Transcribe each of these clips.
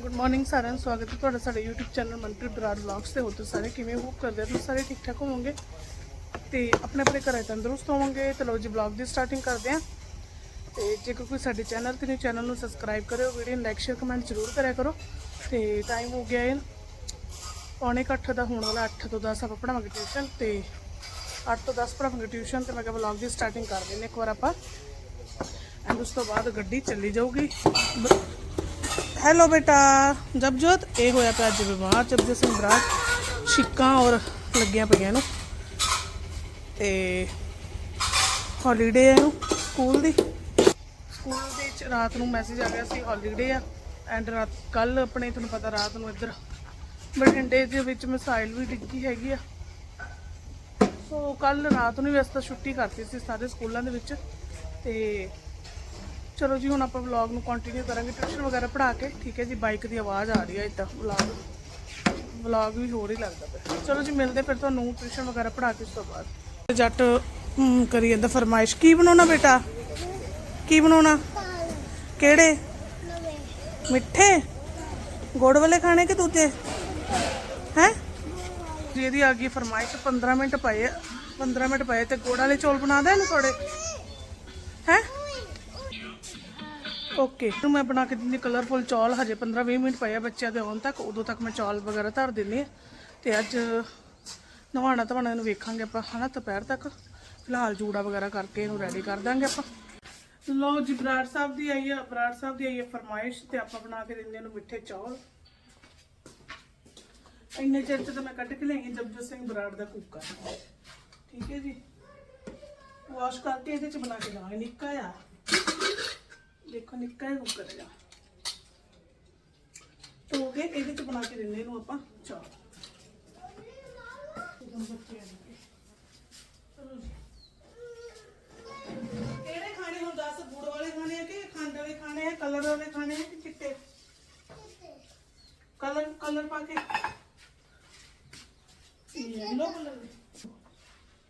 Good morning ਸਾਰਿਆਂ ਨੂੰ ਸਵਾਗਤ ਹੈ ਤੁਹਾਡਾ ਸਾਡੇ YouTube channel Manpreet Brar vlogs ਤੇ। ਹੋ ਤੁਸੀਂ ਸਾਰੇ ਕਿਵੇਂ ਹੋ? ਕਰਦੇ ਹੋ ਤੁਸੀਂ ਸਾਰੇ ਠੀਕ ਠਾਕ ਹੋਵੋਗੇ? ਤੇ ਆਪਣੇ ਆਪਣੇ ਘਰੇ ਤੰਦਰੁਸਤ ਹੋਵੋਗੇ? ਤੇ ਲਓ ਜੀ ਵਲੌਗ ਦੀ ਸਟਾਰਟਿੰਗ ਕਰਦੇ ਹਾਂ। ਤੇ ਜੇਕਰ ਕੋਈ ਸਾਡੇ ਚੈਨਲ ਤੇ ਨਹੀਂ ਚੈਨਲ ਨੂੰ ਸਬਸਕ੍ਰਾਈਬ ਕਰਿਓ ਵੀਡੀਓ ਨੂੰ ਲਾਈਕ ਸ਼ੇਅਰ ਕਮੈਂਟ ਜ਼ਰੂਰ ਕਰਿਆ ਕਰੋ। ਤੇ ਟਾਈਮ ਹੋ ਗਿਆ ਹੈ ਪੌਣੇ ਕੁ ਅੱਠ ਦਾ, ਹੋਣ ਵਾਲਾ 8 ਤੋਂ 10 ਆਪਾਂ ਪੜਾਵਾਂਗੇ ਟਿਊਸ਼ਨ ਤੇ। 8 ਤੋਂ 10 ਪੜਾਵਾਂਗੇ ਟਿਊਸ਼ਨ ਤੇ, ਮੈਂ ਕਿਹਾ ਵਲੌਗ ਦੀ ਸਟਾਰਟਿੰਗ ਕਰ ਦਿੰਦੇ ਇੱਕ ਵਾਰ ਆਪਾਂ। ਐਂਡ ਉਸ ਤੋਂ ਬਾਅਦ ਗੱਡੀ ਚੱਲੀ ਜਾਊਗੀ। ਬ- ਹੈਲੋ ਬੇਟਾ ਜਪਜੋਤ ਇਹ ਹੋਇਆ ਪਿਆ ਅੱਜ ਬਿਮਾਰ ਜਪਜੋਤ ਸਿੰਘ ਬਰਾੜ ਛਿੱਕਾਂ ਔਰ ਲੱਗੀਆਂ ਪਈਆਂ ਨੂੰ ਤੇ ਹੌਲੀਡੇ ਹੈ ਇਹਨੂੰ ਸਕੂਲ ਦੀ ਸਕੂਲ ਦੇ ਵਿੱਚ ਰਾਤ ਨੂੰ ਮੈਸੇਜ ਆ ਗਿਆ ਸੀ ਹੌਲੀਡੇ ਆ ਐਂਡ ਰਾਤ ਕੱਲ ਆਪਣੇ ਤੁਹਾਨੂੰ ਪਤਾ ਰਾਤ ਨੂੰ ਇੱਧਰ ਬਠਿੰਡੇ ਦੇ ਵਿੱਚ ਮਿਸਾਈਲ ਵੀ ਡਿੱਗੀ ਹੈਗੀ ਆ ਸੋ ਕੱਲ ਰਾਤ ਨੂੰ ਹੀ ਵੈਸੇ ਤਾਂ ਛੁੱਟੀ ਕਰਤੀ ਸੀ ਸਾਰੇ ਸਕੂਲਾਂ ਦੇ ਵਿੱਚ ਤੇ ਚਲੋ ਜੀ, ਹੁਣ ਆਪਾਂ ਵਲੌਗ ਨੂੰ ਕੰਟੀਨਿਊ ਕਰਾਂਗੇ। ਟਿਊਸ਼ਨ ਵਗੈਰਾ ਪੜ੍ਹਾ ਕੇ, ਠੀਕ ਹੈ ਜੀ? ਬਾਈਕ ਦੀ ਆਵਾਜ਼ ਆ ਰਹੀ ਹੈ ਇਦਾਂ ਵਲੌਗ ਵਲੌਗ ਵੀ ਹੋਰ ਹੀ ਲੱਗਦਾ ਪਿਆ। ਚਲੋ ਜੀ, ਮਿਲਦੇ ਫਿਰ ਤੁਹਾਨੂੰ ਟਿਊਸ਼ਨ ਵਗੈਰਾ ਪੜ੍ਹਾ ਕੇ ਉਸ ਤੋਂ ਬਾਅਦ। ਜੱਟ ਕਰੀ ਜਾਂਦਾ ਫਰਮਾਇਸ਼। ਕੀ ਬਣਾਉਣਾ ਬੇਟਾ? ਕੀ ਬਣਾਉਣਾ? ਕਿਹੜੇ? ਮਿੱਠੇ? ਗੁੜ ਵਾਲੇ ਖਾਣੇ ਕਿ ਦੂਜੇ? ਹੈ? ਜੀ, ਇਹਦੀ ਆ ਗਈ ਫਰਮਾਇਸ਼। 15 ਮਿੰਟ ਪਏ ਆ। 15 ਮਿੰਟ ਪਏ ਤੇ ਗੁੜ ਵਾਲੇ ਚੌਲ ਬਣਾ ਦੇ ਇਹਨੂੰ ਥੋੜੇ ਹੈ? ਓਕੇ। ਨੂੰ ਮੈਂ ਬਣਾ ਕੇ ਦਿੰਦੀ ਕਲਰਫੁਲ ਚੌਲ, ਹਜੇ 15-20 ਮਿੰਟ ਪਏ ਆ ਬੱਚਿਆਂ ਦੇ ਆਉਣ ਤੱਕ, ਉਦੋਂ ਤੱਕ ਮੈਂ ਚੌਲ ਵਗੈਰਾ ਧਰ ਦਿੰਦੀ ਆ ਤੇ ਅੱਜ ਨਵਾਣਾ ਧਵਾਣਾ ਇਹਨੂੰ ਵੇਖਾਂਗੇ ਆਪਾਂ, ਹਨਾ, ਦੁਪਹਿਰ ਤੱਕ। ਫਿਲਹਾਲ ਜੂੜਾ ਵਗੈਰਾ ਕਰਕੇ ਇਹਨੂੰ ਰੈਡੀ ਕਰ ਦਾਂਗੇ ਆਪਾਂ। ਲੋ ਜੀ, ਬਰਾੜ ਸਾਹਿਬ ਦੀ ਆਈ ਆ, ਬਰਾੜ ਸਾਹਿਬ ਦੀ ਆਈ ਆ ਫਰਮਾਇਸ਼ ਤੇ ਆਪਾਂ ਬਣਾ ਕੇ ਦਿੰਦੇ ਇਹਨੂੰ ਮਿੱਠੇ ਚੌਲ। ਇੰਨੇ ਚਿਰ ਚ ਤਾਂ ਮੈਂ ਕੱਢ ਕੇ ਲਿਆਈ ਜਪਜੋਤ ਸਿੰਘ ਬਰਾੜ ਦਾ ਕੁੱਕਰ। ਠੀਕ ਹੈ ਜੀ। ਵਾਸ਼ ਕਰਕੇ ਇਹਦੇ ਚ ਬਣਾ ਕੇ ਦਾਂਗੇ ਨਿੱਕਾ ਆ ਦੇਖੋ, ਨਿੱਕਾ ਜਿਹਾ ਕੁੱਕਰ ਹੈਗਾ ਧੋ ਕੇ ਇਹਦੇ ਚ ਬਣਾ ਕੇ ਦਿੰਦੇ ਇਹਨੂੰ ਆਪਾਂ ਚੌਲ ਉਦੋਂ ਬੱਚੇ ਆਣਗੇ। ਚਲੋ ਜੀ। ਕਿਹੜੇ ਖਾਣੇ ਹੁਣ ਦੱਸ ਗੁੜ ਵਾਲੇ ਖਾਣੇ ਆ ਕਿ ਖੰਡ ਵਾਲੇ ਖਾਣੇ ਆ, ਕਲਰ ਵਾਲੇ ਖਾਣੇ ਆ ਕਿ ਚਿੱਟੇ ਕਲਰ ਕਲਰ ਪਾ ਕੇ ਯੈਲੋ ਕਲਰ ਦੇ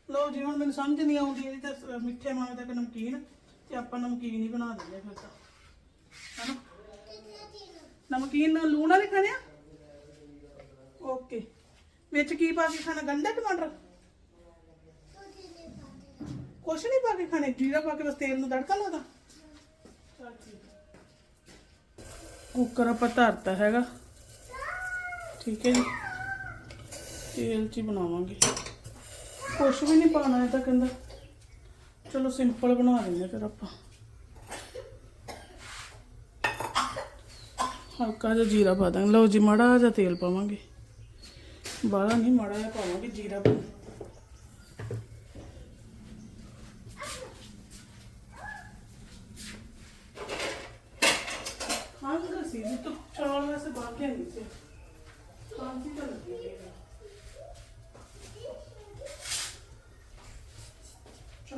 ਲੋ ਜੀ, ਹੁਣ ਮੈਨੂੰ ਸਮਝ ਨਹੀਂ ਆਉਂਦੀ ਇਹਦੀ ਤਾਂ ਸ- ਮਿੱਠੇ ਮੰਗਦਾ ਕਿ ਨਮਕੀਨ ਤੇ ਆਪਾਂ ਨਮਕੀਨ ਹੀ ਬਣਾ ਦਿੰਦੇ ਫਿਰ ਤਾਂ। ਹਨਾ? ਨਮਕੀਨ ਨਾਲ ਲੂਣ ਵਾਲੇ ਖਾਣੇ ਆ? ਓਕੇ। ਵਿੱਚ ਕੀ ਪਾ ਕੇ ਖਾਣਾ? ਗੰਡਾ ਟਮਾਟਰ? ਕੁਛ ਨਹੀਂ ਪਾ ਕੇ ਖਾਣੇ। ਜੀਰਾ ਪਾ ਕੇ ਬਸ ਤੇਲ ਨੂੰ ਤੜਕਾ ਲਾਦਾ ਕੁੱਕਰ ਆਪਾਂ ਧਰਤਾ ਹੈਗਾ। ਠੀਕ ਹੈ ਜੀ। ਤੇਲ ਚ ਹੀ ਬਣਾਵਾਂਗੇ। ਕੁਛ ਵੀ ਨਹੀਂ ਪਾਣਾ ਇਹ ਤਾਂ ਕਹਿੰਦਾ। ਚਲੋ ਸਿੰਪਲ ਬਣਾ ਦਿੰਦੇ ਫਿਰ ਆਪਾਂ ਹਲਕਾ ਜਿਹਾ ਜੀਰਾ ਪਾ ਦਾਂਗੇ ਲਓ ਜੀ ਮਾੜਾ ਜਿਹਾ ਤੇਲ ਪਾਵਾਂਗੇ ਬਾਹਲਾ ਨਹੀਂ ਮਾੜਾ ਜਿਹਾ ਪਾਵਾਂਗੇ ਜੀਰਾ ਪਾ ਖਾਂਸੀ ਸੀ ਜੀ ਤਾਂ ਚੌਲ ਵੈਸੇ ਬਾਕੀ ਨਹੀਂ ਸੀ ਖਾਂਸੀ ਤਾਂ ਲੱਗੀ ਹੋਈ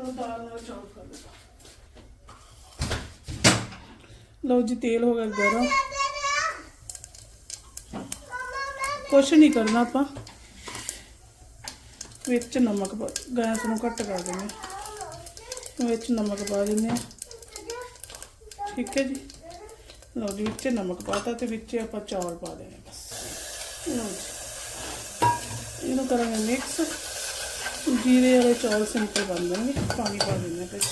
ਚਲੋ ਦਾਲ ਨਾਲ ਚੌਲ ਕਰ ਲਓ ਲਓ ਜੀ, ਤੇਲ ਹੋ ਗਿਆ ਗਰਮ। ਕੁਛ ਨਹੀਂ ਕਰਨਾ ਆਪਾਂ। ਵਿੱਚ ਨਮਕ ਗੈਸ ਨੂੰ ਘੱਟ ਕਰ ਦਿੰਦੇ ਹਾਂ। ਵਿੱਚ ਨਮਕ ਪਾ ਦਿੰਦੇ ਹਾਂ। ਠੀਕ ਹੈ ਜੀ। ਲਓ ਜੀ, ਵਿੱਚ ਨਮਕ ਪਾਤਾ ਤੇ ਵਿੱਚ ਆਪਾਂ ਚੌਲ ਪਾ ਦੇਣੇ ਬਸ। ਲਓ ਜੀ। ਇਹਨੂੰ ਕਰਾਂਗੇ ਮਿਕਸ ਜੀਰੇ ਵਾਲੇ ਚੌਲ ਸਿੰਪਲ ਬਣ ਜਾਣਗੇ, ਪਾਣੀ ਪਾ ਦਿੰਦੇ ਹਾਂ ਵਿੱਚ।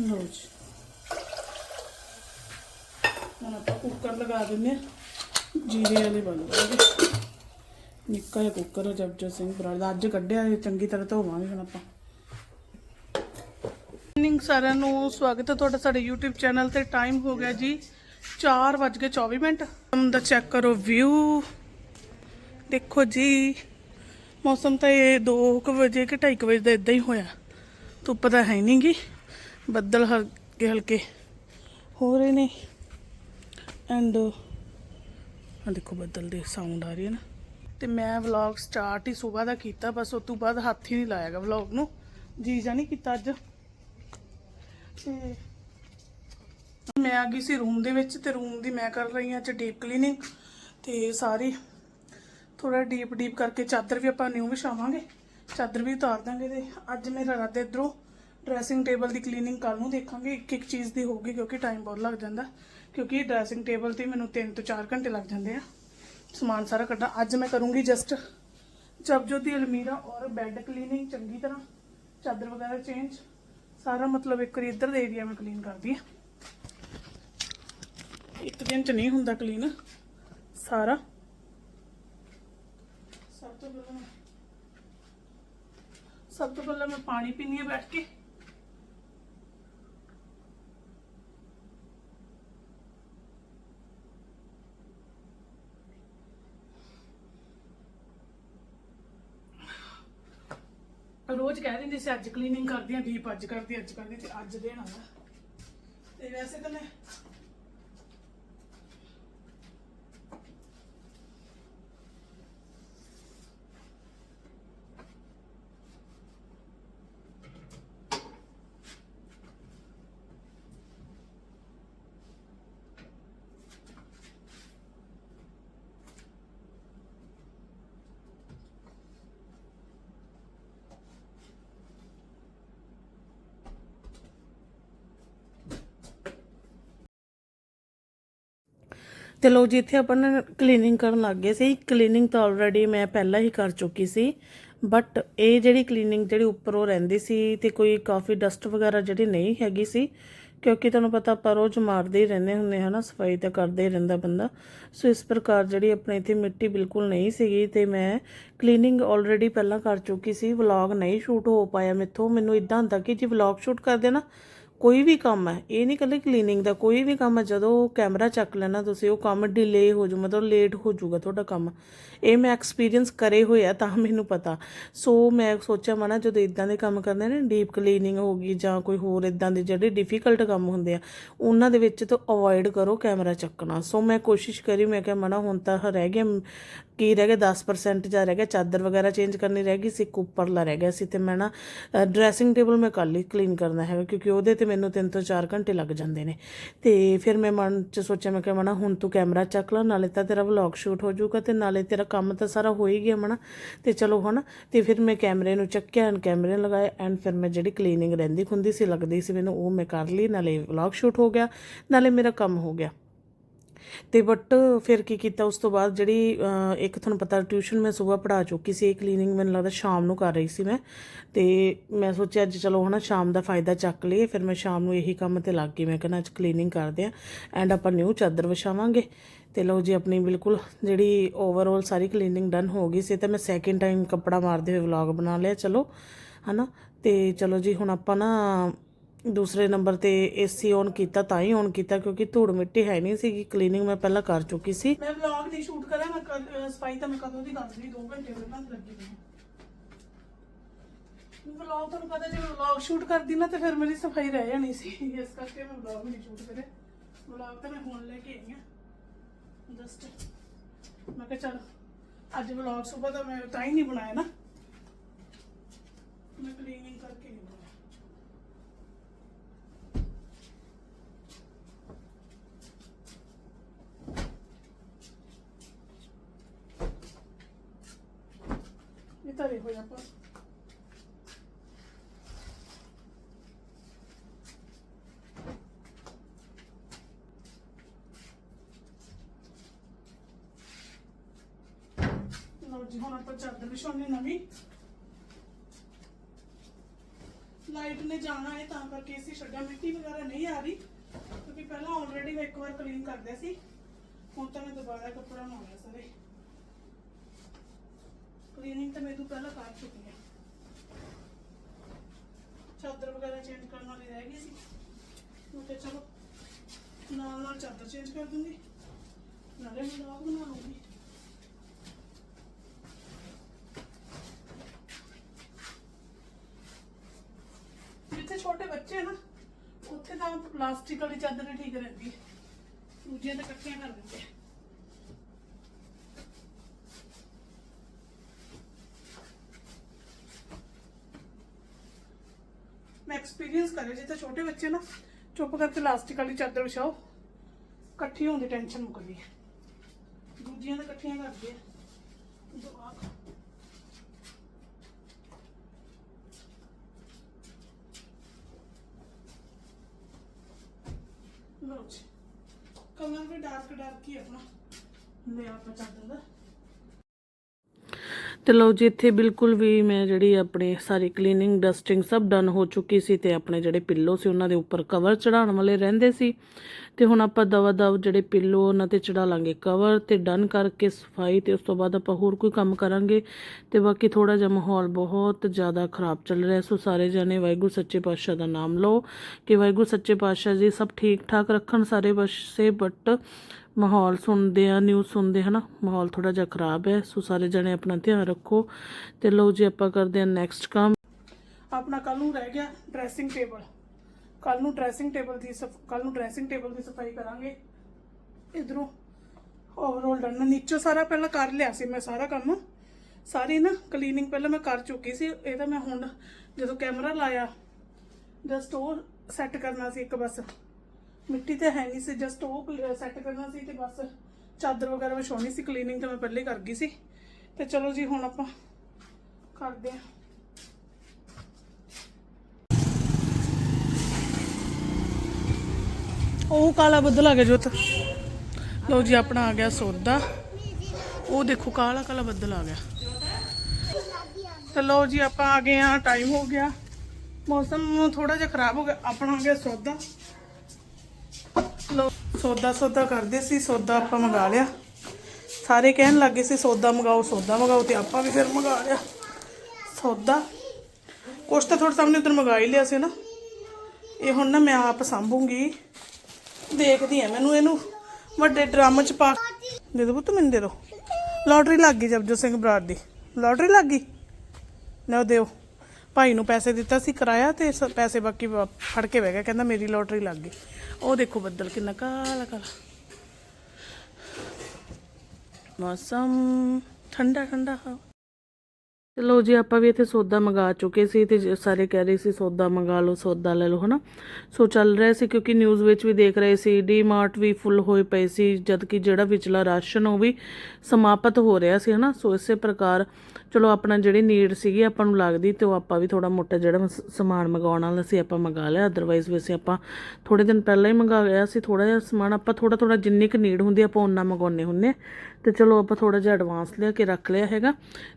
ਜੀ। ਹੁਣ ਆਪਾਂ ਕੁੱਕਰ ਲਗਾ ਦਿੰਦੇ ਹਾਂ, ਜੀਰੇ ਵਾਲੇ ਬਣ ਜਾਣਗੇ। ਨਿੱਕਾ ਜਿਹਾ ਕੁੱਕਰ ਹੈ ਜਪਜੋਤ ਸਿੰਘ ਬਰਾੜ ਦਾ। ਅੱਜ ਕੱਢਿਆ ਇਹ, ਚੰਗੀ ਤਰ੍ਹਾਂ ਧੋਵਾਂਗੇ ਹੁਣ ਆਪਾਂ। ਮਾਰਨਿੰਗ ਸਾਰਿਆਂ ਨੂੰ, ਸਵਾਗਤ ਹੈ ਤੁਹਾਡਾ ਸਾਡੇ YouTube ਚੈਨਲ ਤੇ। ਟਾਈਮ ਹੋ ਗਿਆ ਜੀ 4:24 ਮਿੰਟ। ਮੌਸਮ ਦਾ ਚੈੱਕ ਕਰੋ ਵਿਊ ਦੇਖੋ ਜੀ, ਮੌਸਮ ਤਾਂ ਇਹ 2 ਵਜੇ ਕਿ 2:30 ਵਜੇ ਦਾ ਇਦਾਂ ਹੀ ਹੋਇਆ। ਧੁੱਪ ਤਾਂ ਹੈ ਨਹੀਂ ਗੀ, ਬੱਦਲ ਹਲਕੇ ਹਲਕੇ ਹੋ ਰਹੇ ਨੇ। ਐਂਡ ਆ ਦੇਖੋ ਬੱਦਲ ਦੇ ਸਾਊਂਡ ਆ ਰਹੀ ਹੈ ਨਾ। ਤੇ ਮੈਂ ਵਲੌਗ ਸਟਾਰਟ ਹੀ ਸਵੇਰ ਦਾ ਕੀਤਾ, ਬਸ ਉਸ ਤੋਂ ਬਾਅਦ ਹੱਥ ਹੀ ਨਹੀਂ ਲਾਇਆਗਾ ਵਲੌਗ ਨੂੰ। ਜੀ ਜਾ ਨਹੀਂ ਕੀਤਾ ਅੱਜ। ਤੇ ਮੈਂ ਆ ਗਈ ਸੀ ਰੂਮ ਦੇ ਵਿੱਚ ਤੇ ਰੂਮ ਦੀ ਮੈਂ ਕਰ ਰਹੀ ਹਾਂ ਅੱਜ ਡੀਪ ਕਲੀਨਿੰਗ ਤੇ ਸਾਰੀ ਥੋੜਾ ਡੀਪ ਡੀਪ ਕਰਕੇ ਚਾਦਰ ਵੀ ਆਪਾਂ ਨਿਊ ਵਿਛਾਵਾਂਗੇ। ਚਾਦਰ ਵੀ ਉਤਾਰ ਦਾਂਗੇ ਤੇ ਅੱਜ ਮੇਰਾ ਰਾਤ ਇਧਰੋਂ। ਡਰੈਸਿੰਗ ਟੇਬਲ ਦੀ ਕਲੀਨਿੰਗ ਕੱਲ ਨੂੰ ਦੇਖਾਂਗੇ, ਇੱਕ ਇੱਕ ਚੀਜ਼ ਦੀ ਹੋਊਗੀ ਕਿਉਂਕਿ ਟਾਈਮ ਬਹੁਤ ਲੱਗ ਜਾਂਦਾ। ਕਿਉਂਕਿ ਡਰੈਸਿੰਗ ਟੇਬਲ ਤੇ ਮੈਨੂੰ 3 ਤੋਂ 4 ਘੰਟੇ ਲੱਗ ਜਾਂਦੇ ਆ। ਸਮਾਨ ਸਾਰਾ ਕੱਢਣਾ ਅੱਜ ਮੈਂ ਕਰੂੰਗੀ ਜਸਟ ਜਬਜੋ ਦੀ ਅਲਮੀਰਾ ਔਰ ਬੈੱਡ ਕਲੀਨਿੰਗ ਚੰਗੀ ਤਰ੍ਹਾਂ ਚਾਦਰ ਵਗੈਰਾ ਚੇਂਜ ਸਾਰਾ ਮਤਲਬ ਇੱਕ ਵਾਰੀ ਇੱਧਰ ਦੇ ਏਰੀਆ ਮੈਂ ਕਲੀਨ ਕਰਦੀ ਆ ਇੱਕ ਦਿਨ ਚ ਨਹੀਂ ਹੁੰਦਾ ਕਲੀਨ ਸਾਰਾ ਸਭ ਤੋਂ ਪਹਿਲਾਂ ਮੈਂ- ਸਭ ਤੋਂ ਪਹਿਲਾਂ ਮੈਂ ਪਾਣੀ ਪੀਣੀ ਹੈ ਬੈਠ ਕੇ ਰੋਜ਼ ਕਹਿ ਦਿੰਦੀ ਸੀ, ਅੱਜ ਕਲੀਨਿੰਗ ਕਰਦੀ ਆ, ਦੀਪ ਅੱਜ ਕਰਦੀ ਅੱਜ ਕਰਦੀ, ਤੇ ਅੱਜ ਦੇਣ ਆਇਆ ਤੇ ਵੈਸੇ ਤਾਂ ਮੈਂ ਤੇ ਲੋ ਜੀ, ਇੱਥੇ ਆਪਾਂ ਨਾ ਕਲੀਨਿੰਗ ਕਰਨ ਲੱਗ ਗਏ ਸੀ। ਕਲੀਨਿੰਗ ਤਾਂ ਆਲਰੇਡੀ ਮੈਂ ਪਹਿਲਾਂ ਹੀ ਕਰ ਚੁੱਕੀ ਸੀ ਬਟ ਇਹ ਜਿਹੜੀ ਕਲੀਨਿੰਗ ਜਿਹੜੀ ਉੱਪਰੋਂ ਰਹਿੰਦੀ ਸੀ ਤੇ ਕੋਈ ਕਾਫੀ ਡਸਟ ਵਗੈਰਾ ਜਿਹੜੀ ਨਹੀਂ ਹੈਗੀ ਸੀ, ਕਿਉਂਕਿ ਤੁਹਾਨੂੰ ਪਤਾ ਆਪਾਂ ਰੋਜ਼ ਮਾਰਦੇ ਹੀ ਰਹਿੰਦੇ ਹੁੰਦੇ ਹਨਾ ਸਫ਼ਾਈ ਤਾਂ ਕਰਦੇ ਹੀ ਰਹਿੰਦਾ ਬੰਦਾ। ਸੋ ਇਸ ਪ੍ਰਕਾਰ ਜਿਹੜੀ ਆਪਣੇ ਇੱਥੇ ਮਿੱਟੀ ਬਿਲਕੁਲ ਨਹੀਂ ਸੀਗੀ ਤੇ ਮੈਂ ਕਲੀਨਿੰਗ ਆਲਰੇਡੀ ਪਹਿਲਾਂ ਕਰ ਚੁੱਕੀ ਸੀ ਵਲੌਗ ਨਹੀਂ ਸ਼ੂਟ ਹੋ ਪਾਇਆ ਮੇਥੋਂ। ਮੈਨੂੰ ਇਦਾਂ ਹੁੰਦਾ ਕਿ ਜੇ ਵਲੌਗ ਸ਼ੂਟ ਕਰਦੇ ਨਾ ਕੋਈ ਵੀ ਕੰਮ ਹੈ, ਇਹ ਨਹੀਂ ਕੱਲੇ ਕਲੀਨਿੰਗ ਦਾ ਕੋਈ ਵੀ ਕੰਮ ਹੈ, ਜਦੋਂ ਕੈਮਰਾ ਚੱਕ ਲੈਣਾ ਤੁਸੀਂ, ਉਹ ਕੰਮ ਡਿਲੇ ਹੋ ਜੂ ਮਤਲਬ ਲੇਟ ਹੋ ਜਾਊਗਾ ਤੁਹਾਡਾ ਕੰਮ। ਇਹ ਮੈਂ ਐਕਸਪੀਰੀਅੰਸ ਕਰੇ ਹੋਏ ਆ ਤਾਂ ਮੈਨੂੰ ਪਤਾ। ਸੋ ਮੈਂ ਸੋਚਿਆ ਮਨਾ ਜਦੋਂ ਇਦਾਂ ਦੇ ਕੰਮ ਕਰਦੇ ਨੇ ਡੀਪ ਕਲੀਨਿੰਗ ਹੋ ਗਈ ਜਾਂ ਕੋਈ ਹੋਰ ਇਦਾਂ ਦੇ ਜਿਹੜੇ ਡਿਫਿਕਲਟ ਕੰਮ ਹੁੰਦੇ ਆ, ਉਹਨਾਂ ਦੇ ਵਿੱਚ ਤਾਂ ਅਵੋਇਡ ਕਰੋ ਕੈਮਰਾ ਚੱਕਣਾ। ਸੋ ਮੈਂ ਕੋਸ਼ਿਸ਼ ਕਰੀ, ਮੈਂ ਕਿਹਾ ਮਨਾ ਹੁਣ ਤਾਂ ਰਹਿ ਗਿਆ ਕੀ ਰਹਿ ਗਿਆ 10% ਜਾਂ ਰਹਿ ਗਿਆ, ਚਾਦਰ ਵਗੈਰਾ ਚੇਂਜ ਕਰਨੀ ਰਹਿ ਗਈ ਸੀ, ਇੱਕ ਉੱਪਰਲਾ ਰਹਿ ਗਿਆ ਸੀ ਤੇ ਮੈਂ ਨਾ ਡਰੈਸਿੰਗ ਟੇਬਲ ਮੈਂ ਕੱਲ ਹੀ ਕਲੀਨ ਕਰਨਾ ਹੈਗਾ, ਕਿਉਂਕਿ ਉਹਦੇ ਤੇ ਮੈਨੂੰ 3 ਤੋਂ 4 ਘੰਟੇ ਲੱਗ ਜਾਂਦੇ ਨੇ। ਤੇ ਫਿਰ ਮੈਂ ਮਨ ਚ ਸੋਚਿਆ, ਮੈਂ ਕਿਹਾ ਮਨਾ, ਹੁਣ ਤੂੰ ਕੈਮਰਾ ਚੱਕ ਲਾ, ਨਾਲੇ ਤਾਂ ਤੇਰਾ ਵਲੌਗ ਸ਼ੂਟ ਹੋ ਜਾਊਗਾ ਤੇ ਨਾਲੇ ਤੇਰਾ ਕੰਮ ਤਾਂ ਸਾਰਾ ਹੋ ਹੀ ਗਿਆ ਮਨਾ। ਤੇ ਚਲੋ ਹਨਾ ਤੇ ਫਿਰ ਮੈਂ ਕੈਮਰੇ ਨੂੰ ਚੱਕਿਆ ਐਂਡ ਕੈਮਰੇ ਲਗਾਏ ਐਂਡ ਫਿਰ ਮੈਂ ਜਿਹੜੀ ਕਲੀਨਿੰਗ ਰਹਿੰਦੀ ਖੁੰਦੀ ਸੀ, ਲੱਗਦੀ ਸੀ ਮੈਨੂੰ, ਉਹ ਮੈਂ ਕਰ ਲਈ, ਨਾਲੇ ਵਲੌਗ ਸ਼ੂਟ ਹੋ ਗਿਆ, ਨਾਲੇ ਮੇਰਾ ਕੰਮ ਹੋ ਗਿਆ। ਤੇ ਬਟ ਫਿਰ ਕੀ ਕੀਤਾ, ਉਸ ਤੋਂ ਬਾਅਦ ਜਿਹੜੀ ਇੱਕ ਤੁਹਾਨੂੰ ਪਤਾ ਟਿਊਸ਼ਨ ਮੈਂ ਸਵੇਰ ਪੜਾ ਚੁੱਕੀ ਸੀ, ਇਹ ਕਲੀਨਿੰਗ ਮੈਨੂੰ ਲੱਗਦਾ ਸ਼ਾਮ ਨੂੰ ਕਰ ਰਹੀ ਸੀ ਮੈਂ। ਤੇ ਮੈਂ ਸੋਚਿਆ ਅੱਜ ਚਲੋ ਹਨਾ, ਸ਼ਾਮ ਦਾ ਫਾਇਦਾ ਚੱਕ ਲਈਏ, ਫਿਰ ਮੈਂ ਸ਼ਾਮ ਨੂੰ ਇਹੀ ਕੰਮ ਤੇ ਲੱਗ ਗਈ। ਮੈਂ ਕਹਿੰਦਾ ਅੱਜ ਕਲੀਨਿੰਗ ਕਰਦੇ ਆ ਐਂਡ ਆਪਾਂ ਨਿਊ ਚਾਦਰ ਵਿਛਾਵਾਂਗੇ। ਤੇ ਲਓ ਜੀ, ਆਪਣੀ ਬਿਲਕੁਲ ਜਿਹੜੀ ਓਵਰਆਲ ਸਾਰੀ ਕਲੀਨਿੰਗ ਡਨ ਹੋ ਗਈ ਸੀ, ਤੇ ਮੈਂ ਸੈਕਿੰਡ ਟਾਈਮ ਕੱਪੜਾ ਮਾਰਦੇ ਹੋਏ ਵਲੌਗ ਬਣਾ ਲਿਆ, ਚਲੋ, ਹਨਾ। ਤੇ ਚਲੋ ਜੀ, ਹੁਣ ਆਪਾਂ ਨਾ ਦੂਸਰੇ ਨੰਬਰ ਤੇ ਏਸੀ ਔਨ ਕੀਤਾ, ਤਾਂ ਹੀ ਔਨ ਕੀਤਾ, ਕਿਉਂਕਿ ਧੂੜ ਮਿੱਟੀ ਹੈ ਨਹੀਂ ਸੀਗੀ। ਕਲੀਨਿੰਗ ਮੈਂ ਪਹਿਲਾਂ ਕਰ ਚੁੱਕੀ ਸੀ। ਮੈਂ ਵਲੌਗ ਨਹੀਂ ਸ਼ੂਟ ਕਰਾਂ, ਮੈਂ ਸਫ਼ਾਈ ਤਾਂ ਮੈਂ ਕਦੋਂ ਦੀ ਕਰਦੀ 2 ਘੰਟੇ ਪਹਿਲਾਂ ਲੱਗੀ ਹੋਈ ਵਲੌਗ ਤੁਹਾਨੂੰ ਪਤਾ ਜੇ ਵਲੌਗ ਸ਼ੂਟ ਕਰਦੀ ਨਾ, ਤੇ ਫਿਰ ਮੇਰੀ ਸਫ਼ਾਈ ਰਹਿ ਜਾਣੀ ਸੀ। ਇਸ ਕਰਕੇ ਮੈਂ ਵਲੌਗ ਨਹੀਂ ਸ਼ੂਟ ਕਰੇ ਵਲੌਗ ਤਾਂ ਮੈਂ ਹੁਣ ਲੈ ਕੇ ਆਈ ਹਾਂ। ਜਸਟ ਮੈਂ ਕਿਹਾ ਚਲ, ਅੱਜ ਵਲੌਗ ਸਵੇਰ ਦਾ ਮੈਂ ਤਾਂ ਹੀ ਨਹੀਂ ਬਣਾਇਆ ਨਾ। ਮੈਂ ਕਲੀਨਿੰਗ ਕਰਕੇ ਨਹੀਂ ਬਣਾਇਆ ਇਹ ਧਰੇ ਹੋਏ ਆਪਾਂ ਲਓ ਜੀ ਹੁਣ ਆਪਾਂ ਚਾਦਰ ਵਿਛਾਉਣੀ ਨਵੀਂ ਲਾਈਟ ਨੇ ਜਾਣਾ ਹੈ ਤਾਂ ਕਰਕੇ ਅਸੀਂ ਛੱਡਿਆ ਮਿੱਟੀ ਵਗੈਰਾ ਨਹੀਂ ਆ ਰਹੀ ਕਿਉਂਕਿ ਪਹਿਲਾਂ ਆਲਰੇਡੀ ਮੈਂ ਇੱਕ ਵਾਰ ਕਲੀਨ ਕਰਦੇ ਸੀ ਹੁਣ ਤਾਂ ਮੈਂ ਦੁਬਾਰਾ ਕੱਪੜਾ ਮਾਰਿਆ ਸਾਰੇ ਕਲੀਨਿੰਗ ਤਾਂ ਮੈਂ ਤੋਂ ਪਹਿਲਾਂ ਕਰ ਚੁੱਕੀ ਹਾਂ। ਚਾਦਰ ਵਗੈਰਾ ਚੇਂਜ ਕਰਨ ਵਾਲੀ ਰਹਿ ਗਈ ਸੀ। ਮੈਂ ਕਿਹਾ ਚਲੋ, ਨਾਲ ਨਾਲ ਚਾਦਰ ਚੇਂਜ ਕਰ ਦੂੰਗੀ। ਨਾਲੇ ਵਲੌਗ ਬਣਾ ਲੂੰਗੀ ਜਿੱਥੇ ਛੋਟੇ ਬੱਚੇ ਆ ਨਾ, ਉੱਥੇ ਤਾਂ ਪਲਾਸਟਿਕ ਵਾਲੀ ਚਾਦਰ ਠੀਕ ਰਹਿੰਦੀ ਹੈ। ਦੂਜੀਆਂ ਤਾਂ ਇਕੱਠੀਆਂ ਕਰ ਦਿੰਦੇ ਆ ਮੈਂ ਐਕਸਪੀਰੀਅੰਸ ਕਰਿਆ ਜਿੱਥੇ ਛੋਟੇ ਬੱਚੇ ਨਾ, ਚੁੱਪ ਕਰਕੇ ਪਲਾਸਟਿਕ ਵਾਲੀ ਚਾਦਰ ਵਿਛਾਓ। ਇਕੱਠੀ ਹੋਣ ਦੀ ਟੈਨਸ਼ਨ ਮੁੱਕਦੀ ਹੈ। ਦੂਜੀਆਂ ਤਾਂ ਇਕੱਠੀਆਂ ਕਰਦੇ ਆ। ਜਵਾਕ ਲਓ ਜੀ। ਕਲਰ ਵੀ ਡਾਰਕ ਡਾਰਕ ਹੀ ਹੈ ਆਪਣਾ। ਲੈ ਆਪਾਂ ਚਾਦਰ ਦਾ। ਤੇ ਲਓ ਜੀ ਇੱਥੇ ਬਿਲਕੁਲ ਵੀ ਮੈਂ ਜਿਹੜੀ ਆਪਣੇ ਸਾਰੀ ਕਲੀਨਿੰਗ ਡਸਟਿੰਗ ਸਭ ਡਨ ਹੋ ਚੁੱਕੀ ਸੀ ਤੇ ਆਪਣੇ ਜਿਹੜੇ ਪਿੱਲੋ ਸੀ ਉਹਨਾਂ ਦੇ ਉੱਪਰ ਕਵਰ ਚੜਾਉਣ ਵਾਲੇ ਰਹਿੰਦੇ ਸੀ। ਤੇ ਹੁਣ ਆਪਾਂ ਦਵਾ ਦਵ ਜਿਹੜੇ ਪਿੱਲੋ ਉਹਨਾਂ ਤੇ ਚੜਾ ਲਾਂਗੇ ਕਵਰ ਤੇ ਡਨ ਕਰਕੇ ਸਫ਼ਾਈ ਤੇ ਉਸ ਤੋਂ ਬਾਅਦ ਆਪਾਂ ਹੋਰ ਕੋਈ ਕੰਮ ਕਰਾਂਗੇ। ਤੇ ਬਾਕੀ ਥੋੜਾ ਜਿਹਾ ਮਾਹੌਲ ਬਹੁਤ ਜ਼ਿਆਦਾ ਖਰਾਬ ਚੱਲ ਰਿਹਾ ਸੋ ਸਾਰੇ ਜਣੇ ਵਾਹਿਗੁਰੂ ਸੱਚੇ ਪਾਤਸ਼ਾਹ ਦਾ ਨਾਮ ਲਓ। ਕਿ ਵਾਹਿਗੁਰੂ ਸੱਚੇ ਪਾਤਸ਼ਾਹ ਜੀ ਸਭ ਠੀਕ ਠਾਕ ਰੱਖਣ ਸਾਰੇ ਪਾਸੇ ਬਟ ਮਾਹੌਲ ਸੁਣਦੇ ਆ ਨਿਊਜ਼ ਸੁਣਦੇ, ਹਨਾ? ਮਾਹੌਲ ਥੋੜਾ ਜਿਹਾ ਖਰਾਬ ਹੈ, ਸੋ ਸਾਰੇ ਜਣੇ ਆਪਣਾ ਧਿਆਨ ਰੱਖੋ। ਤੇ ਲਓ ਜੀ, ਆਪਾਂ ਕਰਦੇ ਹਾਂ ਨੈਕਸਟ ਕੰਮ। ਆਪਣਾ ਕੱਲ ਨੂੰ ਰਹਿ ਗਿਆ ਡਰੈਸਿੰਗ ਟੇਬਲ ਕੱਲ ਨੂੰ ਡਰੈਸਿੰਗ ਟੇਬਲ ਦੀ ਕੱਲ ਨੂੰ ਡਰੈਸਿੰਗ ਟੇਬਲ ਦੀ ਸਫ਼ਾਈ ਕਰਾਂਗੇ। ਇਧਰੋਂ ਓਵਰਆਲ ਡਨ ਨੀਚੋਂ ਸਾਰਾ ਪਹਿਲਾਂ ਕਰ ਲਿਆ ਸੀ ਮੈਂ ਸਾਰਾ ਕੰਮ। ਸਾਰੀ ਨਾ ਕਲੀਨਿੰਗ ਪਹਿਲਾਂ ਮੈਂ ਕਰ ਚੁੱਕੀ ਸੀ। ਇਹ ਤਾਂ ਮੈਂ ਹੁਣ ਜਦੋਂ ਕੈਮਰਾ ਲਾਇਆ ਜਸਟ ਉਹ ਸੈੱਟ ਕਰਨਾ ਸੀ ਇੱਕ ਬਸ। ਮਿੱਟੀ ਤੇ ਹੈ ਨਹੀਂ ਸੀ ਜਸਟ ਉਹ ਸੈੱਟ ਕਰਨਾ ਸੀ ਤੇ ਬਸ ਚਾਦਰ ਵਗੈਰਾ ਵਿਛਾਉਣੀ ਸੀ ਕਲੀਨਿੰਗ ਤਾਂ ਮੈਂ ਪਹਿਲੇ ਕਰ ਗਈ ਸੀ। ਤੇ ਚਲੋ ਜੀ, ਹੁਣ ਆਪਾਂ ਕਰਦੇ ਹਾਂ। ਉਹ ਕਾਲਾ ਬੱਦਲ ਆ ਗਿਆ ਜੋਤ। ਲਓ ਜੀ, ਆਪਣਾ ਆ ਗਿਆ ਸੌਦਾ। ਉਹ ਦੇਖੋ, ਕਾਲਾ ਕਾਲਾ ਬੱਦਲ ਆ ਗਿਆ। ਤੇ ਲਓ ਜੀ, ਆਪਾਂ ਆ ਗਏ ਆ ਟਾਈਮ ਹੋ ਗਿਆ। ਮੌਸਮ ਥੋੜਾ ਜਿਹਾ ਖਰਾਬ ਹੋ ਗਿਆ। ਆਪਣਾ ਆ ਗਿਆ ਸੌਦਾ। ਲਓ, ਸੌਦਾ ਸੌਦਾ ਕਰਦੇ ਸੀ, ਸੌਦਾ ਆਪਾਂ ਮੰਗਾ ਲਿਆ। ਸਾਰੇ ਕਹਿਣ ਲੱਗੇ ਸੀ, ਸੌਦਾ ਮੰਗਾਓ ਸੌਦਾ ਮੰਗਾਓ ਤੇ ਆਪਾਂ ਵੀ ਫਿਰ ਮੰਗਾ ਲਿਆ। ਸੌਦਾ? ਕੁਛ ਤਾਂ ਥੋੜਾ ਸਾਹਮਣੇ ਉਧਰ ਮੰਗਾ ਹੀ ਲਿਆ ਸੀ ਨਾ। ਇਹ ਹੁਣ ਨਾ ਮੈਂ ਆਪ ਸੰਭੂੰਗੀ। ਦੇਖਦੀ ਆ ਮੈਨੂੰ ਇਹਨੂੰ ਵੱਡੇ ਡਰਮ ਚ ਪਾ ਦੇ ਦੋ ਪੁੱਤ ਮੈਨੂੰ ਦੇ ਦੋ। ਲੋਟਰੀ ਲੱਗ ਗਈ ਜਬਜੋ ਸਿੰਘ ਬਰਾੜ ਦੀ। ਲੋਟਰੀ ਲੱਗ ਗਈ? ਨਾ ਦਿਓ। ਭਾਈ ਨੂੰ ਪੈਸੇ ਦਿੱਤਾ ਸੀ, ਕਿਰਾਇਆ ਤੇ ਸ- ਪੈਸੇ ਬਾਕੀ ਵਾ- ਫੜ ਕੇ ਬਹਿ ਗਿਆ, ਕਹਿੰਦਾ ਮੇਰੀ ਲੋਟਰੀ ਲੱਗ ਗਈ। ਉਹ ਦੇਖੋ ਬੱਦਲ ਕਿੰਨਾ ਕਾਲਾ ਕਾਲਾ। ਮੌਸਮ ਠੰਡਾ ਠੰਡਾ ਹਵਾ ਚਲੋ ਲਓ ਜੀ, ਆਪਾਂ ਵੀ ਇੱਥੇ ਸੌਦਾ ਮੰਗਾ ਚੁੱਕੇ ਸੀ ਤੇ ਸਾਰੇ ਕਹਿ ਰਹੇ ਸੀ, ਸੌਦਾ ਮੰਗਾ ਲਓ, ਸੌਦਾ ਲੈ ਲਓ, ਹਨਾ? ਸੋ ਚੱਲ ਰਿਹਾ ਸੀ ਕਿਉਂਕਿ ਨਿਊਜ਼ ਵਿੱਚ ਵੀ ਦੇਖ ਰਹੇ ਸੀ ਡੀਮਾਰਟ ਵੀ ਫੁੱਲ ਹੋਏ ਪਏ ਸੀ, ਜਦ ਕਿ ਜਿਹੜਾ ਵਿਚਲਾ ਰਾਸ਼ਨ ਉਹ ਵੀ ਸਮਾਪਤ ਹੋ ਰਿਹਾ ਸੀ, ਹਨਾ? ਸੋ ਇਸੇ ਪ੍ਰਕਾਰ ਚਲੋ ਆਪਣਾ ਜਿਹੜੀ ਨੀਡ ਸੀਗੀ ਆਪਾਂ ਨੂੰ ਲੱਗਦੀ ਤੇ ਉਹ ਆਪਾਂ ਵੀ ਥੋੜਾ ਮੋਟਾ ਜਿਹੜਾ ਸਮਾਨ ਮੰਗਾਉਣ ਵਾਲਾ ਸੀ ਆਪਾਂ ਮੰਗਾ ਲਿਆ। ਅਦਰਵਾਈਜ਼ ਵੈਸੇ ਆਪਾਂ ਥੋੜੇ ਦਿਨ ਪਹਿਲਾਂ ਹੀ ਮੰਗਾ ਲਿਆ ਸੀ ਥੋੜਾ ਜਿਹਾ ਸਮਾਨ ਆਪਾਂ ਥੋੜਾ ਥੋੜਾ ਜਿੰਨੀ ਕੁ ਨੀਡ ਹੁੰਦੀ ਆਪਾਂ ਉਹਨਾਂ ਮੰਗਾਉਣੇ ਹੁੰਨੇ ਆ। ਤੇ ਚਲੋ ਆਪਾਂ ਥੋੜਾ ਜਿਹਾ ਐਡਵਾਂਸ ਲਿਆ ਕੇ ਰੱਖ ਲਿਆ ਹੈਗਾ।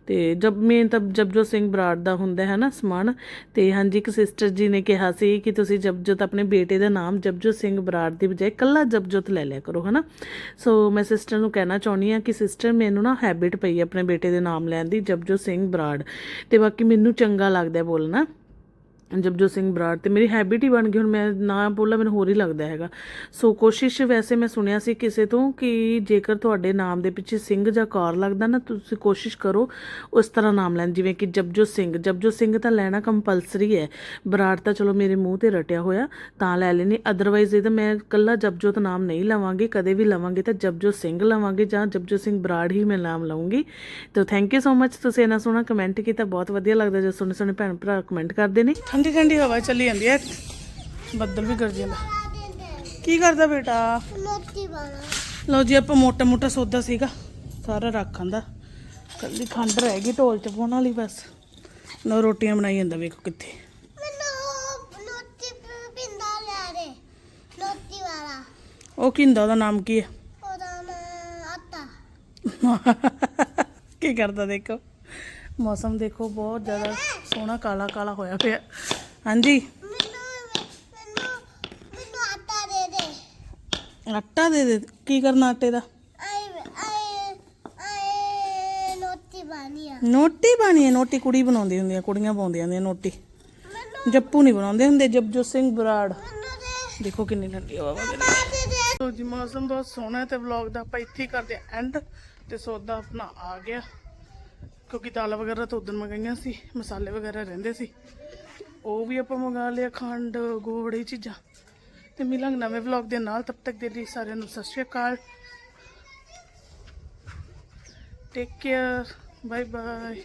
ਤੇ ਜਬ ਮੇਨ ਤਾਂ ਜਬਜੋਤ ਸਿੰਘ ਬਰਾੜ ਦਾ ਹੁੰਦਾ ਹੈ ਨਾ ਸਮਾਨ। ਤੇ ਹਾਂਜੀ, ਇੱਕ ਸਿਸਟਰ ਜੀ ਨੇ ਕਿਹਾ ਸੀ ਕਿ ਤੁਸੀਂ ਜਬਜੋਤ, ਆਪਣੇ ਬੇਟੇ ਦਾ ਨਾਮ ਜਬਜੋਤ ਸਿੰਘ ਬਰਾੜ ਦੀ ਬਜਾਏ ਕੱਲਾ ਜਬਜੋਤ ਲੈ ਲਿਆ ਕਰੋ, ਹਨਾ। ਸੋ ਮੈਂ ਸਿਸਟਰ ਨੂੰ ਕਹਿਣਾ ਚਾਹੁੰਦੀ ਆ ਕਿ ਸਿਸਟਰ ਮੈਨੂੰ ਨਾ ਹੈਬਿਟ ਪਈ ਆਪਣੇ ਬੇਟੇ ਦੇ ਨਾਮ ਲੈਣ ਦੀ, ਜਬਜੋਤ ਸਿੰਘ ਬਰਾੜ। ਤੇ ਬਾਕੀ ਮੈਨੂੰ ਚੰਗਾ ਲੱਗਦਾ ਬੋਲਣਾ। ਜਬਜੋਤ ਸਿੰਘ ਬਰਾੜ ਤੇ ਮੇਰੀ ਹੈਬਿਟ ਹੀ ਬਣ ਗਈ, ਹੁਣ ਮੈਂ ਨਾ ਬੋਲਾਂ, ਮੈਨੂੰ ਹੋਰ ਹੀ ਲੱਗਦਾ ਹੈਗਾ। ਸੋ ਕੋਸ਼ਿਸ਼ ਵੈਸੇ ਮੈਂ ਸੁਣਿਆ ਸੀ ਕਿਸੇ ਤੋਂ ਕਿ ਜੇਕਰ ਤੁਹਾਡੇ ਨਾਮ ਦੇ ਪਿੱਛੇ ਸਿੰਘ ਜਾਂ ਕੌਰ ਲੱਗਦਾ ਨਾ, ਤੁਸੀਂ ਕੋਸ਼ਿਸ਼ ਕਰੋ ਉਸ ਤਰ੍ਹਾਂ ਨਾਮ ਲੈਣ, ਜਿਵੇਂ ਕਿ ਜਬਜੋਤ ਸਿੰਘ। ਜਬਜੋਤ ਸਿੰਘ ਤਾਂ ਲੈਣਾ ਕੰਪਲਸਰੀ ਹੈ। ਬਰਾੜ ਤਾਂ ਚਲੋ ਮੇਰੇ ਮੂੰਹ ਤੇ ਰਟਿਆ ਹੋਇਆ, ਤਾਂ ਲੈ ਲੈਣੀ ਅਦਰਵਾਈਜ਼ ਇਹ ਤਾਂ ਮੈਂ ਕੱਲਾ ਜਬਜੋਤ ਨਾਮ ਨਹੀਂ ਲਵਾਂਗੀ, ਕਦੇ ਵੀ ਲਵਾਂਗੀ ਤਾਂ ਜਬਜੋਤ ਸਿੰਘ ਲਵਾਂਗੇ ਜਾਂ ਜਬਜੋਤ ਸਿੰਘ ਬਰਾੜ ਹੀ ਮੈਂ ਨਾਮ ਲਵਾਂਗੀ ਤਾਂ ਥੈਂਕ ਯੂ ਸੋ ਮੱਚ ਤੁਸੀਂ ਇਹਨਾਂ ਸੋਹਣਾ ਕਮੈਂਟ ਕੀਤਾ, ਬਹੁਤ ਵਧੀਆ ਲੱਗਦਾ ਜਦੋਂ ਸੋਹਣੇ ਸੋਹਣੇ ਭੈਣ ਭਰਾ ਕਮੈਂਟ ਕਰਦੇ ਨੇ। ਠੰਡੀ ਠੰਡੀ ਹਵਾ ਚੱਲੀ ਜਾਂਦੀ ਹੈ। ਬੱਦਲ ਵੀ ਗਰਜੀ ਜਾਂਦਾ। ਕੀ ਕਰਦਾ ਬੇਟਾ? ਲਓ ਜੀ ਆਪਾਂ ਮੋਟਾ ਮੋਟਾ ਸੌਦਾ ਸੀਗਾ। ਸਾਰਾ ਰੱਖਾਂ ਦਾ ਕੱਲੀ ਖੰਡ ਰਹਿ ਗਈ ਢੋਲ ਚ ਪਾਉਣ ਵਾਲੀ ਬਸ। ਲਓ ਰੋਟੀਆਂ ਬਣਾਈ ਜਾਂਦਾ ਵੇਖੋ ਕਿੱਥੇ। ਉਹ ਕਿੰਦਾ ਉਹਦਾ ਨਾਮ ਕੀ ਹੈ? ਉਹਦਾ ਨਾਮ ਆਤਾ। ਕੀ ਕਰਦਾ ਦੇਖੋ। ਮੌਸਮ ਦੇਖੋ ਬਹੁਤ ਜ਼ਿਆਦਾ ਸੋਹਣਾ ਕਾਲਾ ਕਾਲਾ ਹੋਇਆ ਪਿਆ। ਹਾਂਜੀ। ਆਟਾ ਦੇ ਦੇ। ਕੀ ਕਰਨਾ ਆਟੇ ਦਾ? ਨੋਟੀ ਬਣੀ ਹੈ, ਨੋਟੀ ਕੁੜੀ ਬਣਾਉਂਦੀ ਹੁੰਦੀ ਆ ਕੁੜੀਆਂ ਪਾਉਂਦੀਆਂ ਹੁੰਦੀਆਂ ਨੋਟੀ। ਜੱਪੂ ਨਹੀਂ ਬਣਾਉਂਦੇ ਹੁੰਦੇ, ਜਪਜੋਤ ਸਿੰਘ ਬਰਾੜ। ਦੇਖੋ ਕਿੰਨੀ ਠੰਡੀ ਹਵਾ ਵਗ ਆਟਾ ਦੇ ਦੇ ਜੀ, ਮੌਸਮ ਬਹੁਤ ਸੋਹਣਾ ਹੈ ਤੇ ਵਲੌਗ ਦਾ ਆਪਾਂ ਇੱਥੇ ਹੀ ਕਰਦੇ ਐਂਡ ਤੇ ਸੌਦਾ ਆਪਣਾ ਆ ਗਿਆ। ਕਿਉਂਕਿ ਦਾਲ ਵਗੈਰਾ ਤਾਂ ਉਦੋਂ ਮੰਗਾਈਆਂ ਸੀ, ਮਸਾਲੇ ਵਗੈਰਾ ਰਹਿੰਦੇ ਸੀ। ਉਹ ਵੀ ਆਪਾਂ ਮੰਗਾ ਲਿਆ ਖੰਡ, ਗੁੜ ਚੀਜ਼ਾਂ। ਤੇ ਮਿਲਾਂਗੇ ਨਵੇਂ ਵਲੌਗ ਦੇ ਨਾਲ। ਤਬ ਤੱਕ ਦੇ ਲਈ ਸਾਰਿਆਂ ਨੂੰ ਸਤਿ ਸ਼੍ਰੀ ਅਕਾਲ। Take care bye bye